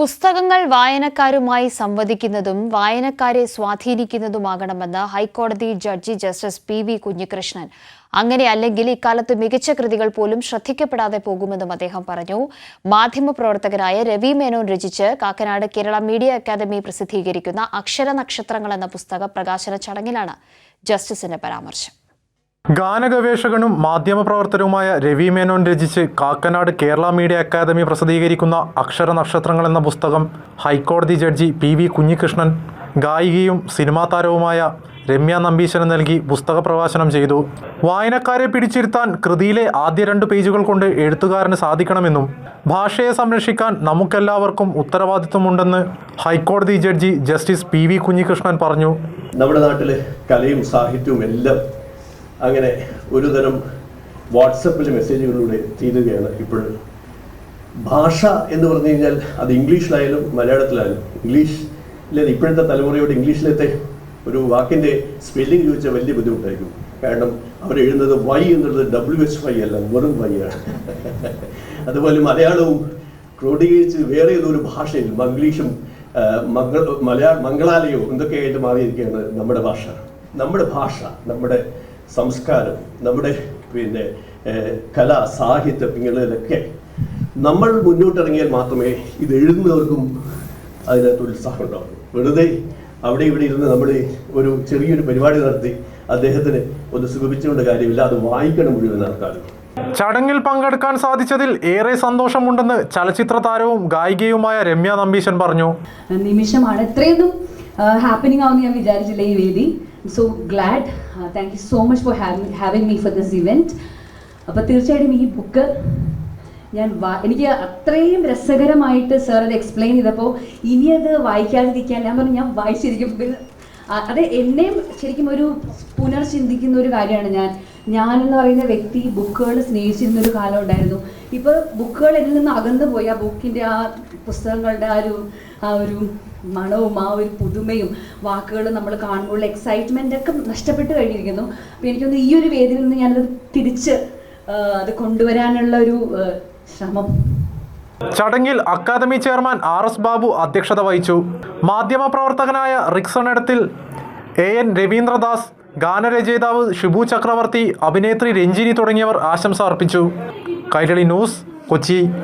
പുസ്തകങ്ങൾ വായനക്കാരുമായി സംവദിക്കുന്നതും വായനക്കാരെ സ്വാധീനിക്കുന്നതുമാകണമെന്ന് ഹൈക്കോടതി judge justice P V Kunhikrishnan. അങ്ങനെയല്ലെങ്കിൽ ഇക്കാലത്ത് മികച്ച കൃതികൾ പോലും ശ്രദ്ധിക്കപ്പെടാതെ പോകുമെന്നും അദ്ദേഹം പറഞ്ഞു. മാധ്യമപ്രവർത്തകനായ രവി മേനോൻ രചിച്ച് കാക്കനാട് കേരള മീഡിയ അക്കാദമി പ്രസിദ്ധീകരിക്കുന്ന അക്ഷര നക്ഷത്രങ്ങൾ എന്ന പുസ്തക പ്രകാശന ചടങ്ങിലാണ് ജസ്റ്റിസിന്റെ പരാമർശം. ഗാനഗവേഷകനും മാധ്യമപ്രവർത്തകനുമായ രവി മേനോൻ രചിച്ച് കാക്കനാട് കേരള മീഡിയ അക്കാദമി പ്രസിദ്ധീകരിക്കുന്ന അക്ഷര നക്ഷത്രങ്ങൾ എന്ന പുസ്തകം ഹൈക്കോടതി ജഡ്ജി പി വി കുഞ്ഞികൃഷ്ണൻ ഗായികയും സിനിമാ താരവുമായ രമ്യ നമ്പീശന് നൽകി പുസ്തക പ്രവാശനം ചെയ്തു. വായനക്കാരെ പിടിച്ചിരുത്താൻ കൃതിയിലെ ആദ്യ രണ്ട് പേജുകൾ കൊണ്ട് എഴുത്തുകാരന് സാധിക്കണമെന്നും ഭാഷയെ സംരക്ഷിക്കാൻ നമുക്കെല്ലാവർക്കും ഉത്തരവാദിത്വമുണ്ടെന്ന് ഹൈക്കോടതി judge justice P V Kunhikrishnan പറഞ്ഞു. നമ്മുടെ നാട്ടിലെ കലയും സാഹിത്യവും എല്ലാം അങ്ങനെ ഒരു തരം വാട്സപ്പിൽ മെസ്സേജുകളിലൂടെ തീരുകയാണ് ഇപ്പോഴും. ഭാഷ എന്ന് പറഞ്ഞു കഴിഞ്ഞാൽ അത് ഇംഗ്ലീഷിലായാലും മലയാളത്തിലായാലും ഇംഗ്ലീഷിലെ ഇപ്പോഴത്തെ തലമുറയോട് ഇംഗ്ലീഷിലത്തെ ഒരു വാക്കിന്റെ സ്പെല്ലിംഗ് ചോദിച്ചാൽ വലിയ ബുദ്ധിമുട്ടായിരിക്കും. കാരണം അവർ എഴുതുന്നത് വൈ എന്നുള്ളത് ഡബ്ല്യു എച്ച് വൈ അല്ല വെറും വൈ ആണ്. അതുപോലെ മലയാളവും ക്രോഡീകരിച്ച് വേറെ ഏതൊരു ഭാഷയിൽ മംഗ്ലീഷും മംഗ മലയാള മംഗളാലയോ എന്തൊക്കെയായിട്ട് മാറിയിരിക്കുകയാണ് നമ്മുടെ ഭാഷ. നമ്മുടെ ഭാഷ നമ്മുടെ സംസ്കാരം നമ്മുടെ പിന്നെ കല സാഹിത്യം ഇങ്ങനെയൊക്കെ നമ്മൾ മുന്നോട്ടിറങ്ങിയാൽ മാത്രമേ ഇത് എഴുതുന്നവർക്കും അതിനകത്ത് ഉത്സാഹം ഉണ്ടാവുള്ളൂ. വെറുതെ അവിടെ ഇവിടെ ഇരുന്ന് നമ്മൾ ഒരു ചെറിയൊരു പരിപാടി നടത്തി അദ്ദേഹത്തിന് ഒന്ന് സുഖിപ്പിച്ചുകൊണ്ട് കാര്യമില്ല അത് വായിക്കണം മുഴുവൻ ആൾക്കാരും. ചടങ്ങിൽ പങ്കെടുക്കാൻ സാധിച്ചതിൽ ഏറെ സന്തോഷമുണ്ടെന്ന് ചലച്ചിത്ര താരവും ഗായികയുമായ രമ്യ നമ്പീശൻ പറഞ്ഞു. നിമിഷമാണ്. ഇത്രയൊന്നും ഹാപ്പനിങ് ആവുമെന്ന് ഞാൻ വിചാരിച്ചില്ല ഈ വേദി. So glad thank you so much for having me for this event അപ്പോൾ തീർച്ചയായിട്ടും ഈ ബുക്ക് ഞാൻ എനിക്ക് അത്രയും രസകരമായിട്ട് സാർ അത് എക്സ്പ്ലെയിൻ ചെയ്തപ്പോൾ ഇനി അത് വായിക്കാതിരിക്കാൻ ഞാൻ പറഞ്ഞു ഞാൻ വായിച്ചിരിക്കും. അത് എന്നെയും ശരിക്കും ഒരു പുനർചിന്തിക്കുന്ന ഒരു കാര്യമാണ് ഞാൻ. ഞാൻ എന്ന് പറയുന്ന വ്യക്തി ബുക്കുകൾ സ്നേഹിച്ചിരുന്ന ഒരു കാലം ഉണ്ടായിരുന്നു. ഇപ്പോൾ ബുക്കുകൾ എന്നിൽ നിന്ന് അകന്നു പോയി. ആ ബുക്കിന്റെ ആ പുസ്തകങ്ങളുടെ ആ ഒരു ആ ഒരു മണവും ആ ഒരു പുതുമയും വാക്കുകളും നമ്മൾ കാണുമ്പോൾ എക്സൈറ്റ്മെന്റ് ഒക്കെ നഷ്ടപ്പെട്ട് കഴിഞ്ഞിരിക്കുന്നു. അപ്പോൾ എനിക്കൊന്ന് ഈ ഒരു വേദിയിൽ നിന്ന് ഞാനത് തിരിച്ച് അത് കൊണ്ടുവരാനുള്ള ഒരു ശ്രമം ചടങ്ങിൽ academy chairman R S Babu അധ്യക്ഷത വഹിച്ചു. മാധ്യമപ്രവർത്തകനായ Rixon Edathil A N Raveendradas ഗാനരചയിതാവ് ഷിബു ചക്രവർത്തി അഭിനേത്രി രഞ്ജിനി തുടങ്ങിയവർ ആശംസ അർപ്പിച്ചു. കൈരളി ന്യൂസ് കൊച്ചി.